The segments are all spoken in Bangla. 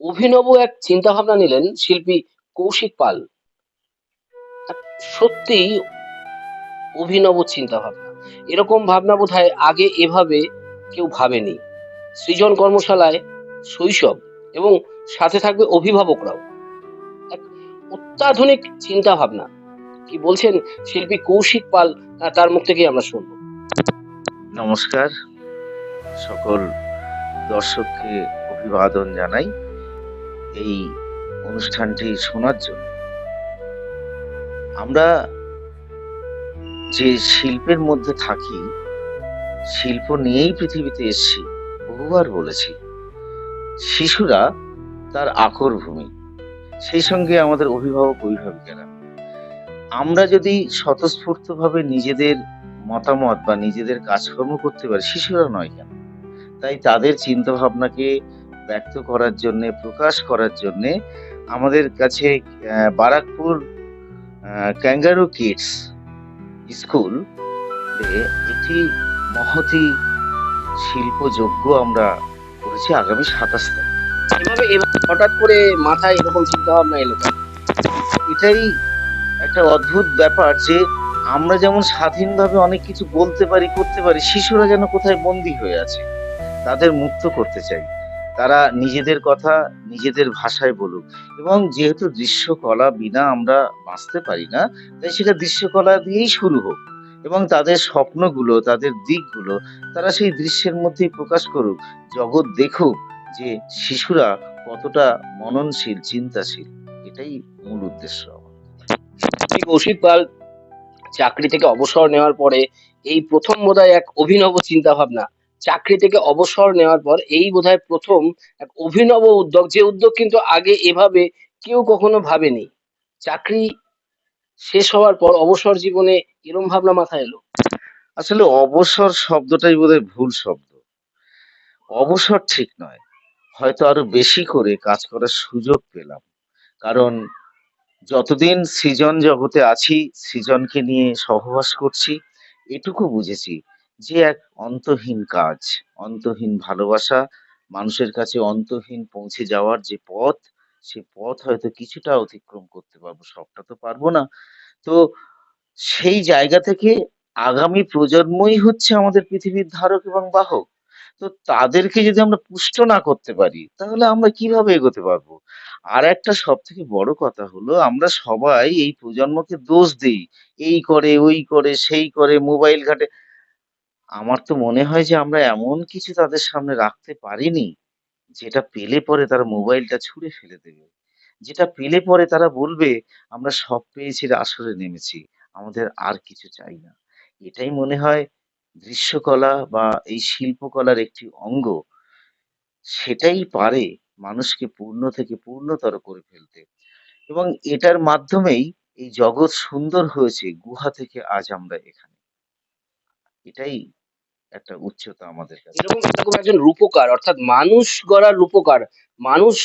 অভিনব এক চিন্তা ভাবনা নিলেন শিল্পী কৌশিক পাল। সত্যি অভিনব চিন্তা ভাবনা এরকম ভাবনা বোধহয় আগে এভাবে কেউ ভাবেনি। সৃজন কর্মশালায় শৈশব এবং সাথে থাকবে অভিভাবকরাও। এক অত্যাধুনিক চিন্তা ভাবনা কি বলছেন শিল্পী কৌশিক পাল তার মুখ থেকে আমরা শুনব। নমস্কার। সকল দর্শককে অভিবাদন জানাই। এই অনুষ্ঠানটি শোনার জন্য। আমরা যে শিল্পের মধ্যে থাকি, শিল্প নিয়েই পৃথিবীতে এসেছি, বহুবার বলেছি। শিশুরা তার আকর ভূমি, সেই সঙ্গে আমাদের অভিভাবক, অভিভাবিকারা। আমরা যদি স্বতঃস্ফূর্তভাবে নিজেদের মতামত বা নিজেদের কাজকর্ম করতে পারি, শিশুরা নয় কেন? তাই তাদের চিন্তা ভাবনাকে ব্যক্ত করার জন্য প্রকাশ করার জন্য আমাদের কাছে বারাকপুর ক্যাঙ্গারু কিডস স্কুল একটি মহতি শিল্পযজ্ঞ আমরা করেছি আগামী সাতাশ তারিখ। এভাবে হঠাৎ করে মাথায় এরকম চিন্তা ভাবনা এলো এটাই একটা অদ্ভুত ব্যাপার যে আমরা যেমন স্বাধীনভাবে অনেক কিছু বলতে পারি করতে পারি শিশুরা যেন কোথায় বন্দী হয়ে আছে তাদের মুক্ত করতে চাই। তারা নিজেদের কথা নিজেদের ভাষায় বলুক। এবং যেহেতু দৃশ্যকলা বিনা আমরা বাঁচতে পারি না, তাই সেটা দৃশ্যকলা দিয়েই শুরু হোক। এবং তাদের স্বপ্নগুলো, তাদের দিকগুলো, তারা সেই দৃশ্যের মধ্যেই প্রকাশ করুক, জগৎ দেখুক যে শিশুরা কতটা মননশীল, চিন্তাশীল। এটাই মূল উদ্দেশ্য কৌশিক পাল, চাকরি থেকে অবসর নেওয়ার পরে এই প্রথম বোধহয় এক অভিনব চিন্তা ভাবনা চাকরি থেকে অবসর নেওয়ার পর এই বোধহয় প্রথম এক অভিনব উদ্যোগ। যে উদ্যোগ কিন্তু আগে এভাবে কেউ কখনো ভাবেনি। চাকরি শেষ হওয়ার পর অবসর জীবনে এরম ভাবনা মাথায় এলো? আসলে অবসর শব্দটাই বোধহয় ভুল শব্দ। অবসর ঠিক নয়। হয়তো আরও বেশি করে কাজ করার সুযোগ পেলাম। কারণ যতদিন সৃজন জগতে আছি, সৃজনকে নিয়ে সহবাস করছি, এটুকু বুঝেছি যে এক অন্তহীন কাজ, অন্তহীন ভালোবাসা, মানুষের কাছে অন্তহীন পৌঁছে যাওয়ার যে পথ, সে পথ হয়তো কিছুটা অতিক্রম করতে পারব, সবটা তো পারব না। তো সেই জায়গা থেকে আগামী প্রজন্মই হচ্ছে আমাদের পৃথিবীর ধারক এবং বাহক। তো তাদেরকে যদি আমরা পুষ্ট না করতে পারি, তাহলে আমরা কীভাবে এগোতে পারব? আর একটা সব থেকে বড় কথা হলো, আমরা সবাই এই প্রজন্মকে দোষ দিই। এই করে, ওই করে, সেই করে, মোবাইল ঘাটে আমার তো মনে হয় যে আমরা এমন কিছু তাদের সামনে রাখতে পারিনি, যেটা পেলে পরে তারা মোবাইলটা ছুঁড়ে ফেলে দেবে। যেটা পেলে পরে তারা বলবে, আমরা সব পেয়েছি আসরে নেমেছি, আমাদের আর কিছু চাই না। এটাই মনে হয় দৃশ্যকলা বা এই শিল্পকলার একটি অঙ্গ। সেটাই পারে মানুষকে পূর্ণ থেকে পূর্ণতর করে ফেলতে। এবং এটার মাধ্যমেই এই জগৎ সুন্দর হয়েছে, গুহা থেকে আজ আমরা এখানে। এটাই একটা উচ্চতা আমাদের কাছে। এরকম এরকম একজন রূপকার অর্থাৎ মানুষ গড়ার রূপকার মানুষ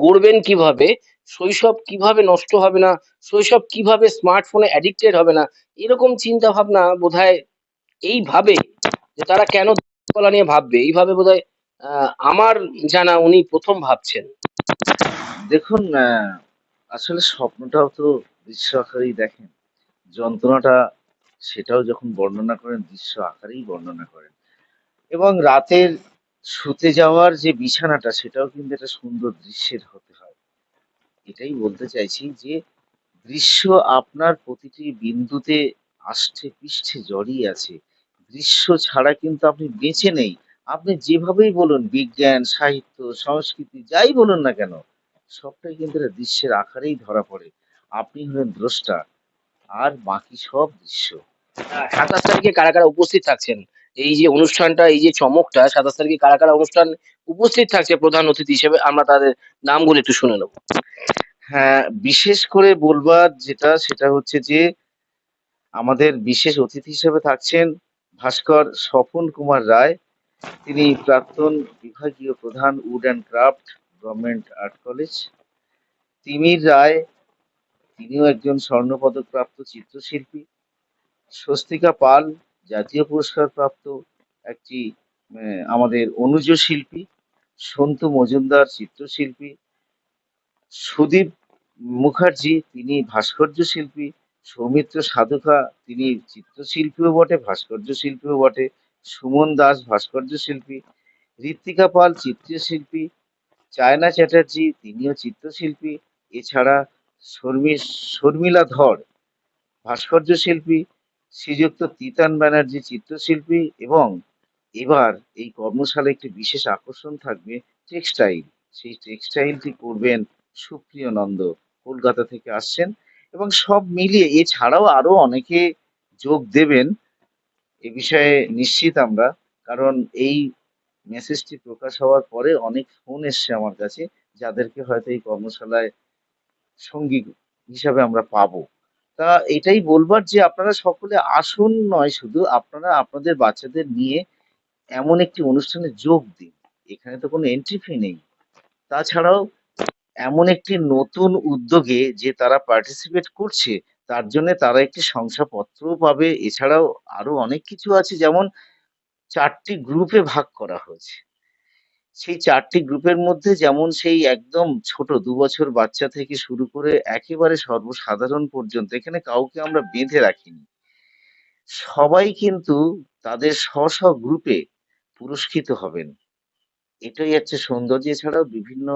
গড়বেন কীভাবে শৈশব কীভাবে নষ্ট হবে না শৈশব কীভাবে স্মার্টফোনে অ্যাডিক্টেড হবে না এরকম চিন্তা ভাবনা বোধহয় এইভাবে যে তারা কেন কলা নিয়ে ভাববে এইভাবে বোধহয় আহ, আমার জানা উনি প্রথম ভাবছেন। দেখুন আসলে স্বপ্নটাও তো আকারেই দেখেন। যন্ত্রণাটা সেটাও যখন বর্ণনা করেন, দৃশ্য আকারেই বর্ণনা করেন। এবং রাতের শুতে যাওয়ার যে বিছানাটা, সেটাও কিন্তু একটা সুন্দর দৃশ্যের হতে হয়। এটাই বলতে চাইছি যে, দৃশ্য আপনার প্রতিটি বিন্দুতে আষ্টে পৃষ্ঠে জড়িয়ে আছে। দৃশ্য ছাড়া কিন্তু আপনি বেঁচে নেই। আপনি যেভাবেই বলুন, বিজ্ঞান, সাহিত্য, সংস্কৃতি, যাই বলুন না কেন, সবটাই কিন্তু এটা দৃশ্যের আকারেই ধরা পড়ে। আপনি হলেন দ্রষ্টা, আর বাকি সব দৃশ্য। সাতাশ তারিখে কারা কারা উপস্থিত থাকছেন? এই যে অনুষ্ঠানটা, এই যে চমকটা, সাতাশ তারিখে কারা কারা অনুষ্ঠান উপস্থিত থাকছে প্রধান অতিথি হিসেবে, আমরা তাদের নামগুলো একটু শুনে নেব। হ্যাঁ বিশেষ করে বলবার যেটা, সেটা হচ্ছে যে, আমাদের বিশেষ অতিথি হিসেবে থাকছেন ভাস্কর স্বপন কুমার রায়। তিনি প্রাক্তন বিভাগীয় প্রধান wood and craft government art college. Timir Roy, তিনিও একজন স্বর্ণপদক প্রাপ্ত চিত্রশিল্পী। স্বস্তিকা পাল, জাতীয় পুরস্কার প্রাপ্ত একটি আমাদের অনুজ শিল্পী, সন্তু মজুমদার চিত্রশিল্পী, সুদীপ মুখার্জি, তিনি ভাস্কর্য শিল্পী, সৌমিত্র সাধুকা তিনি চিত্রশিল্পীও বটে, ভাস্কর্য শিল্পীও বটে, সুমন দাস ভাস্কর্য শিল্পী, ঋত্বিকা পাল চিত্রশিল্পী, চায়না চ্যাটার্জি, তিনিও চিত্রশিল্পী, এছাড়া শর্মি, শর্মিলা ধর, ভাস্কর্য শিল্পী শ্রীযুক্ত তিতান ব্যানার্জি চিত্রশিল্পী এবং এবার এই কর্মশালায় একটি বিশেষ আকর্ষণ থাকবে টেক্সটাইল সেই টেক্সটাইলটি করবেন সুপ্রিয় নন্দ, কলকাতা থেকে আসছেন এবং সব মিলিয়ে এছাড়াও আরও অনেকে যোগ দেবেন এ বিষয়ে নিশ্চিত আমরা, কারণ এই মেসেজটি প্রকাশ হওয়ার পরে অনেক ফোন এসছে আমার কাছে, যাদেরকে হয়তো এই কর্মশালায় সঙ্গী হিসাবে আমরা পাবো। তা এটাই বলবার যে আপনারা সকলে আসুন নয় শুধু, আপনারা আপনাদের বাচ্চাদের নিয়ে এমন একটি অনুষ্ঠানে যোগ দিন। এখানে তো কোনো এন্ট্রি ফি নেই। তাছাড়াও এমন একটি নতুন উদ্যোগে যে তারা পার্টিসিপেট করছে, তার জন্য তারা একটি শংসাপত্রও পাবে। এছাড়াও আরও অনেক কিছু আছে। যেমন চারটি গ্রুপে ভাগ করা হয়েছে। সেই চারটি গ্রুপের মধ্যে যেমন সেই একদম ছোট দু বছর বাচ্চা থেকে শুরু করে একেবারে সর্বসাধারণ পর্যন্ত, এখানে কাউকে আমরা বেঁধে রাখিনি। সবাই কিন্তু তাদের স্ব স্ব গ্রুপে পুরস্কৃত হবেন। এটাই হচ্ছে সৌন্দর্য। এছাড়াও বিভিন্ন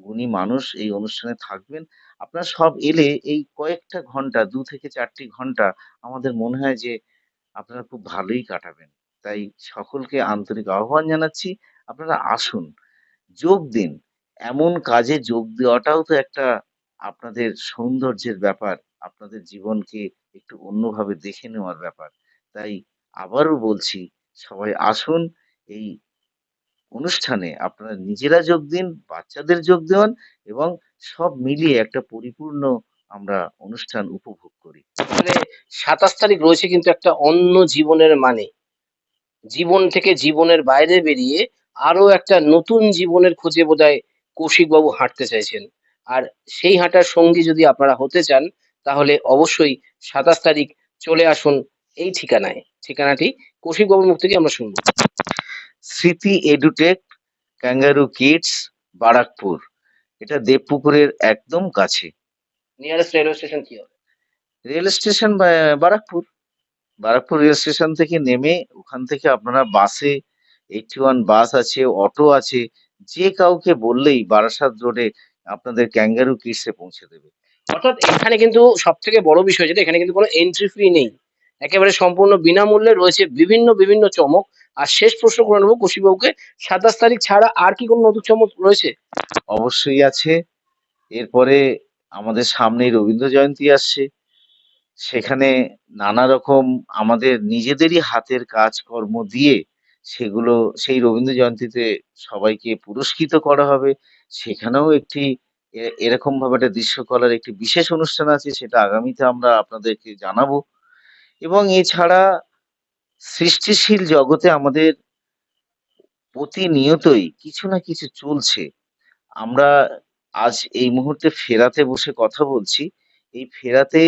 গুণী মানুষ এই অনুষ্ঠানে থাকবেন। আপনারা সব এলে এই কয়েকটা ঘণ্টা, দু থেকে চারটি ঘণ্টা আমাদের মনে হয় যে আপনারা খুব ভালোই কাটাবেন। তাই সকলকে আন্তরিক আহ্বান জানাচ্ছি। আপনারা আসুন, যোগ দিন। এমন কাজে যোগ দেওয়াটাও তো একটা আপনাদের সৌন্দর্যের ব্যাপার, আপনাদের জীবনকে একটু অন্যভাবে দেখে নেওয়ার ব্যাপার। তাই আবারও বলছি, সবাই আসুন, এই অনুষ্ঠানে আপনারা নিজেরা যোগ দিন, বাচ্চাদের যোগ দেওয়ান এবং সব মিলিয়ে একটা পরিপূর্ণ আমরা অনুষ্ঠান উপভোগ করি। মানে সাতাশ তারিখ রয়েছে কিন্তু একটা অন্য জীবনের মানে। জীবন থেকে জীবনের বাইরে বেরিয়ে আরও একটা নতুন জীবনের খোঁজে বোধহয় কৌশিক বাবু হাঁটতে চাইছেন। আর সেই হাঁটার সঙ্গী যদি আপনারা হতে চান তাহলে অবশ্যই সাতাশ তারিখ চলে আসুন এই ঠিকানায়। ঠিকানাটি কৌশিকবাবুর মুখ থেকে আমরা শুনব। স্মৃতি এডুটেক ক্যাঙ্গারু কিডস বারাকপুর। এটা দেবপুকুরের একদম কাছে। নিয়ারেস্ট রেলওয়ে স্টেশন কি হবে? Rail station Barrackpore. Barrackpore rail station থেকে নেমে ওখান থেকে আপনারা বাসে এইটি ওয়ান বাস আছে অটো আছে, যে কাউকে বললেই বারাসাত রোডে আপনাদের ক্যাঙ্গারু কিডসে পৌঁছে দেবে। অর্থাৎ এখানে কিন্তু সব থেকে বড় বিষয় যেটা, এখানে কিন্তু কোনো এন্ট্রি ফি নেই। একেবারে সম্পূর্ণ বিনামূল্যে রয়েছে বিভিন্ন বিভিন্ন চমক। আর শেষ প্রশ্ন করে নেব কৌশিকবাবুকে সাতাশ তারিখ ছাড়া আর কি কোনো নতুন চমক রয়েছে? অবশ্যই আছে। এরপরে আমাদের সামনেই রবীন্দ্র জয়ন্তী আসছে। সেখানে নানা রকম আমাদের নিজেদেরই হাতের কাজকর্ম দিয়ে সেগুলো, সেই রবীন্দ্র জয়ন্তীতে সবাইকে পুরস্কৃত করা হবে। সেখানেও একটি এরকম ভাবে একটা দৃশ্যকলার একটি বিশেষ অনুষ্ঠান আছে, সেটা আগামীতে আমরা আপনাদেরকে জানাব। এবং এছাড়া সৃষ্টিশীল জগতে আমাদের প্রতিনিয়তই কিছু না কিছু চলছে। আমরা আজ এই মুহূর্তে ফেরাতে বসে কথা বলছি। এই ফেরাতে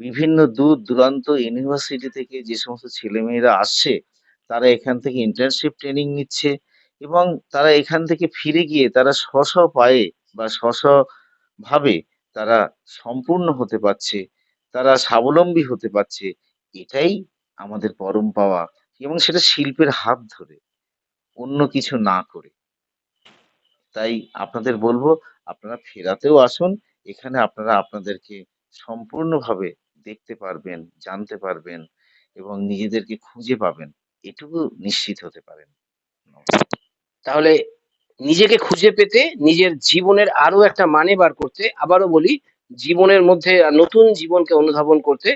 বিভিন্ন দূর দূরান্ত ইউনিভার্সিটি থেকে যে সমস্ত ছেলেমেয়েরা আসছে তারা এখান থেকে ইন্টার্নশিপ ট্রেনিং নিচ্ছে এবং তারা এখান থেকে ফিরে গিয়ে তারা স্ব পায়ে বা স্ব ভাবে তারা সম্পূর্ণ হতে পারছে, তারা স্বাবলম্বী হতে পারছে, এটাই আমাদের পরম পাওয়া এবং সেটা শিল্পের হাত ধরে, অন্য কিছু না করে। তাই আপনাদের বলব, আপনারা ফেরাতেও আসুন, এখানে আপনারা আপনাদেরকে সম্পূর্ণভাবে দেখতে পারবেন, জানতে পারবেন এবং নিজেদেরকে খুঁজে পাবেন। এটুকু নিশ্চিত হতে পারেন। তাহলে নিজেকে খুঁজে পেতে, নিজের জীবনের আরও একটা মানে বার করতে, আবারও বলি, জীবনের মধ্যে নতুন জীবনকে অনুধাবন করতে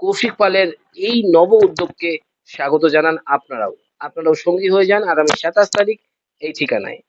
কৌশিক পালের এই নব উদ্যোগকে স্বাগত জানান আপনারাও। আপনারাও সঙ্গী হয়ে যান আগামী সাতাশ তারিখ এই ঠিকানায়।